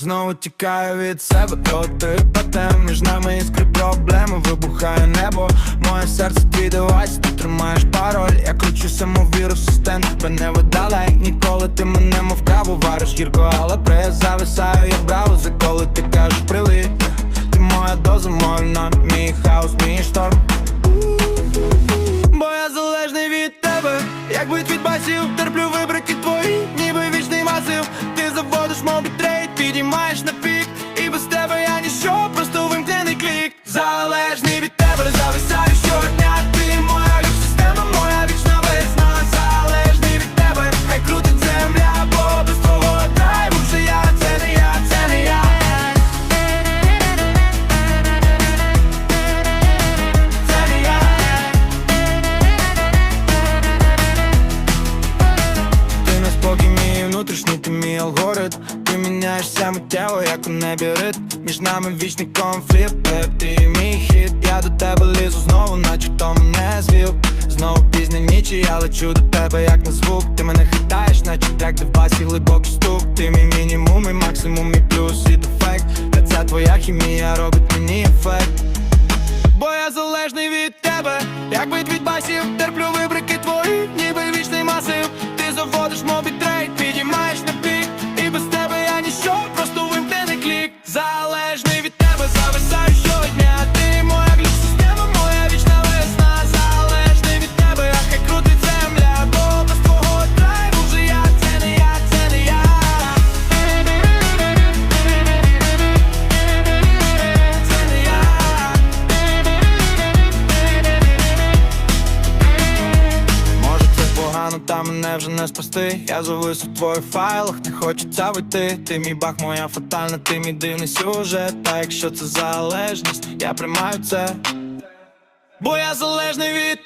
Знову тікаю від себе, то ти патем Між нами іскри проблеми, вибухає небо Моє серце твій девайс, ти тримаєш пароль. Я кручу самовіру, систем тебе не видаляй Ніколи ти мене мов каву вариш гірко, але при зависаю, я браво За коли ти кажеш привіт. Ти моя доза, моя намір, мій хаос, мій шторм. Бо я залежний від тебе, як бит від басів, терплю вибрики твої, мобі трейд, підіймаєш на пік, і без тебе я ніщо, просто вимкнений клік. Залежний внутрішній, ти алгоритм Ти міняєшся як у небі ритм Між нами вічний конфлікт, беб, ти мій хід Я до тебе лізу знову, наче хто мене звів Знову пізня ніч, я лечу до тебе, як на звук. Ти мене хитаєш, наче трек, де в басі глибокий стук. Ти мій мінімум, мій максимум, мій плюс і дефект. Та ця твоя хімія робить мені ефект Бо я залежний від тебе, як бит від басів, терплю вибрики та мене вже не спасти. Я завис у твоїх файлах, не хочеться вийти Ти мій бах, моя фатальна, ти мій дивний сюжет. Та якщо це залежність, я приймаю це. Бо я залежний від